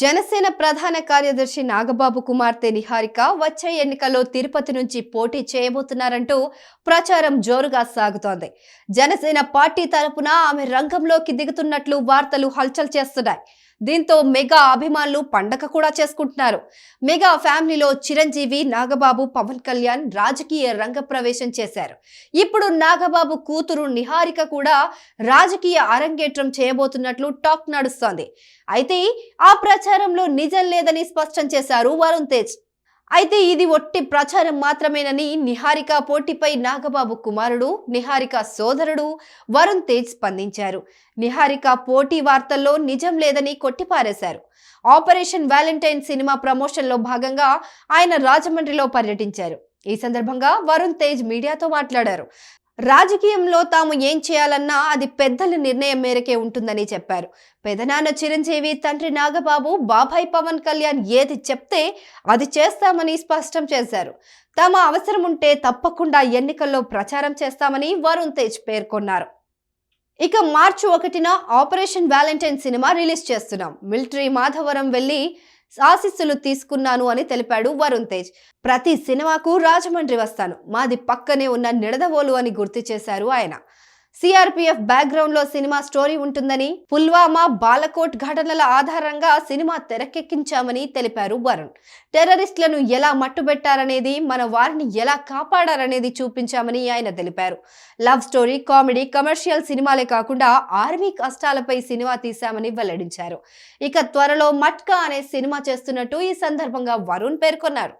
జనసేన ప్రధాన కార్యదర్శి నాగబాబు కుమార్తె నిహారిక వచ్చే ఎన్నికల్లో తిరుపతి నుంచి పోటీ చేయబోతున్నారంటూ ప్రచారం జోరుగా సాగుతోంది. జనసేన పార్టీ తరపున ఆమె రంగంలోకి దిగుతున్నట్లు వార్తలు హల్చల్ చేస్తున్నాయి. దీంతో మెగా అభిమానులు పండగ కూడా చేసుకుంటున్నారు. మెగా ఫ్యామిలీలో చిరంజీవి నాగబాబు పవన్ కళ్యాణ్ రాజకీయ రంగ ప్రవేశం చేశారు. ఇప్పుడు నాగబాబు కూతురు నిహారిక కూడా రాజకీయ అరంగేట్రం చేయబోతున్నట్లు టాక్ నడుస్తోంది. అయితే ఆ ప్రచారంలో నిజం లేదని స్పష్టం చేశారు వరుణ్ తేజ్. అయితే ఇది ఒట్టి ప్రచారం మాత్రమేనని నిహారిక పోటీపై నాగబాబు కుమారుడు నిహారిక సోదరుడు వరుణ్ తేజ్ స్పందించారు. నిహారిక పోటీ వార్తల్లో నిజం లేదని కొట్టిపారేశారు. ఆపరేషన్ వ్యాలంటైన్ సినిమా ప్రమోషన్లో భాగంగా ఆయన రాజమండ్రిలో పర్యటించారు. ఈ సందర్భంగా వరుణ్ తేజ్ మీడియాతో మాట్లాడారు. రాజకీయంలో తాము ఏం చేయాలన్నా అది పెద్దల నిర్ణయం మేరకే ఉంటుందని చెప్పారు. పెదనాన్న చిరంజీవి తండ్రి నాగబాబు బాబాయ్ పవన్ కళ్యాణ్ ఏది చెప్తే అది చేస్తామని స్పష్టం చేశారు. తమ అవసరం ఉంటే తప్పకుండా ఎన్నికల్లో ప్రచారం చేస్తామని వరుణ్ తేజ్ పేర్కొన్నారు. ఇక మార్చి ఒకటిన ఆపరేషన్ వ్యాలంటైన్ సినిమా రిలీజ్ చేస్తున్నాం. మిలిటరీ మాధవరం వెళ్ళి ఆశీస్సులు తీసుకున్నాను అని తెలిపాడు వరుణ్ తేజ్. ప్రతి సినిమాకు రాజమండ్రి వస్తాను. మాది పక్కనే ఉన్న నిడదవోలు అని గుర్తు చేశారు ఆయన. సిఆర్పిఎఫ్ బ్యాక్గ్రౌండ్లో సినిమా స్టోరీ ఉంటుందని పుల్వామా బాలకోట్ ఘటనల ఆధారంగా సినిమా తెరకెక్కించామని తెలిపారు వరుణ్. టెర్రరిస్టులను ఎలా మట్టుబెట్టారనేది మన వారిని ఎలా కాపాడారనేది చూపించామని ఆయన తెలిపారు. లవ్ స్టోరీ కామెడీ కమర్షియల్ సినిమాలే కాకుండా ఆర్మీ కష్టాలపై సినిమా తీశామని వెల్లడించారు. ఇక త్వరలో మట్కా అనే సినిమా చేస్తున్నట్టు ఈ సందర్భంగా వరుణ్ పేర్కొన్నారు.